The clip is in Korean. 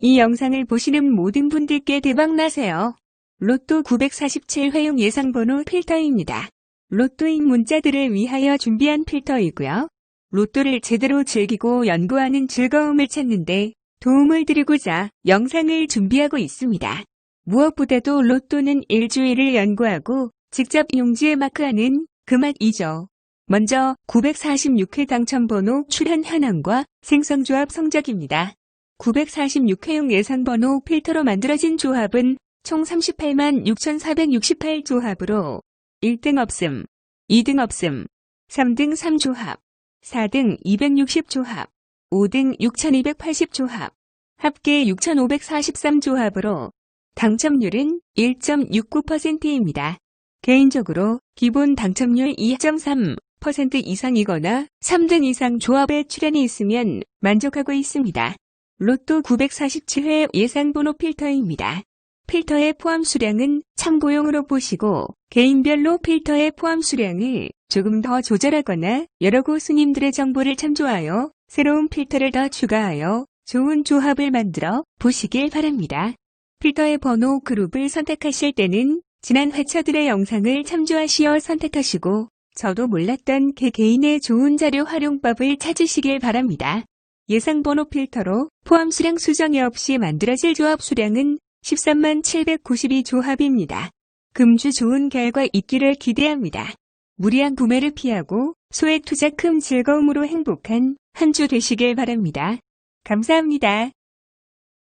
이 영상을 보시는 모든 분들께 대박나세요. 로또 947 회용 예상번호 필터입니다. 로또인 문자들을 위하여 준비한 필터이고요. 로또를 제대로 즐기고 연구하는 즐거움을 찾는데 도움을 드리고자 영상을 준비하고 있습니다. 무엇보다도 로또는 일주일을 연구하고 직접 용지에 마크하는 그 맛이죠. 먼저 946회 당첨번호 출현 현황과 생성조합 성적입니다. 946회용 예상번호 필터로 만들어진 조합은 총 38만 6,468 조합으로 1등 없음, 2등 없음, 3등 3조합, 4등 260조합, 5등 6,280조합, 합계 6,543조합으로 당첨률은 1.69%입니다. 개인적으로 기본 당첨률 2.3% 이상이거나 3등 이상 조합에 출연이 있으면 만족하고 있습니다. 로또 947회 예상 번호 필터입니다. 필터의 포함 수량은 참고용으로 보시고 개인별로 필터의 포함 수량을 조금 더 조절하거나 여러 고수님들의 정보를 참조하여 새로운 필터를 더 추가하여 좋은 조합을 만들어 보시길 바랍니다. 필터의 번호 그룹을 선택하실 때는 지난 회차들의 영상을 참조하시어 선택하시고 저도 몰랐던 개 개인의 좋은 자료 활용법을 찾으시길 바랍니다. 예상 번호 필터로 포함 수량 수정이 없이 만들어질 조합 수량은 13만 792 조합입니다. 금주 좋은 결과 있기를 기대합니다. 무리한 구매를 피하고 소액 투자 큰 즐거움으로 행복한 한 주 되시길 바랍니다. 감사합니다.